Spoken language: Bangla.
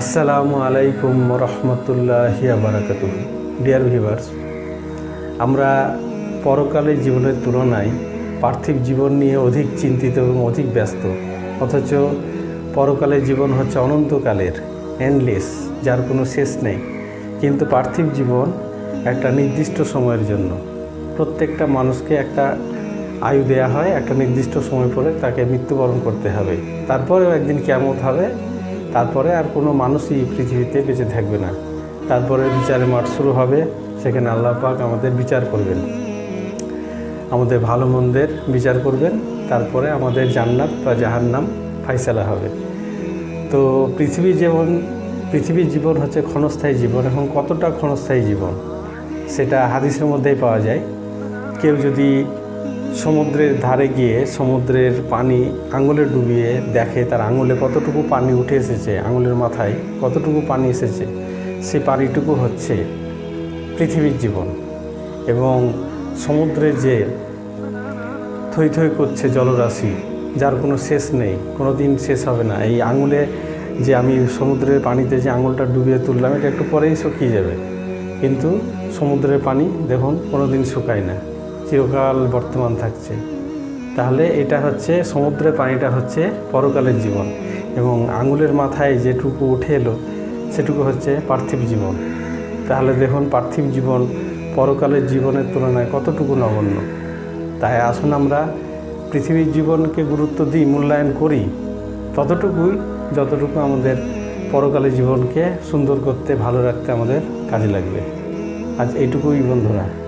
আসসালামু আলাইকুম রহমতুল্লাহ বারাকাত ডিয়ার ভিভার্স আমরা পরকালের জীবনের তুলনায় পার্থিব জীবন নিয়ে অধিক চিন্তিত এবং অধিক ব্যস্ত। অথচ পরকালের জীবন হচ্ছে অনন্তকালের এন্ডলেস যার কোনো শেষ নেই। কিন্তু পার্থিব জীবন একটা নির্দিষ্ট সময়ের জন্য। প্রত্যেকটা মানুষকে একটা আয়ু দেয়া হয়, একটা নির্দিষ্ট সময় পরে তাকে মৃত্যুবরণ করতে হবে। তারপরেও একদিন কেমন হবে তারপরে আর কোনো মানুষই পৃথিবীতে বেঁচে থাকবে না। তারপরে বিচারের মাঠ শুরু হবে, সেখানে আল্লাহ পাক আমাদের বিচার করবেন। আমাদের ভালো মন্দের বিচার করবেন, তারপরে আমাদের জান্নাত বা জাহান্নাম ফাইসালা হবে। তো পৃথিবী যেমন পৃথিবীর জীবন হচ্ছে ক্ষণস্থায়ী জীবন, এখন কতটা ক্ষণস্থায়ী জীবন, সেটা হাদিসের মধ্যেই পাওয়া যায়। কেউ যদি সমুদ্রের ধারে গিয়ে সমুদ্রের পানি আঙুলে ডুবিয়ে দেখে তার আঙুলে কতটুকু পানি উঠে এসেছে, আঙুলের মাথায় কতটুকু পানি এসেছে, সে পানিটুকু হচ্ছে পৃথিবীর জীবন। এবং সমুদ্রে যে থই থই করছে জলরাশি, যার কোনো শেষ নেই, কোনো দিন শেষ হবে না। এই আঙুলে যে আমি সমুদ্রের পানিতে যে আঙুলটা ডুবিয়ে তুললাম, এটা একটু পরেই শুকিয়ে যাবে। কিন্তু সমুদ্রের পানি, দেখুন, কোনো দিন শুকায় না। চিরকাল বর্তমান থাকছে। তাহলে এটা হচ্ছে, সমুদ্রের পানিটা হচ্ছে পরকালের জীবন এবং আঙুলের মাথায় যেটুকু উঠে এলো, সেটুকু হচ্ছে পার্থিব জীবন। তাহলে দেখুন, পার্থিব জীবন পরকালের জীবনের তুলনায় কতটুকু নগণ্য। তাই আসুন আমরা পৃথিবীর জীবনকে গুরুত্ব দিই, মূল্যায়ন করি, ততটুকুই, যতটুকু আমাদের পরকালের জীবনকে সুন্দর করতে, ভালো রাখতে আমাদের কাজে লাগবে। আজ এইটুকুই বন্ধুরা।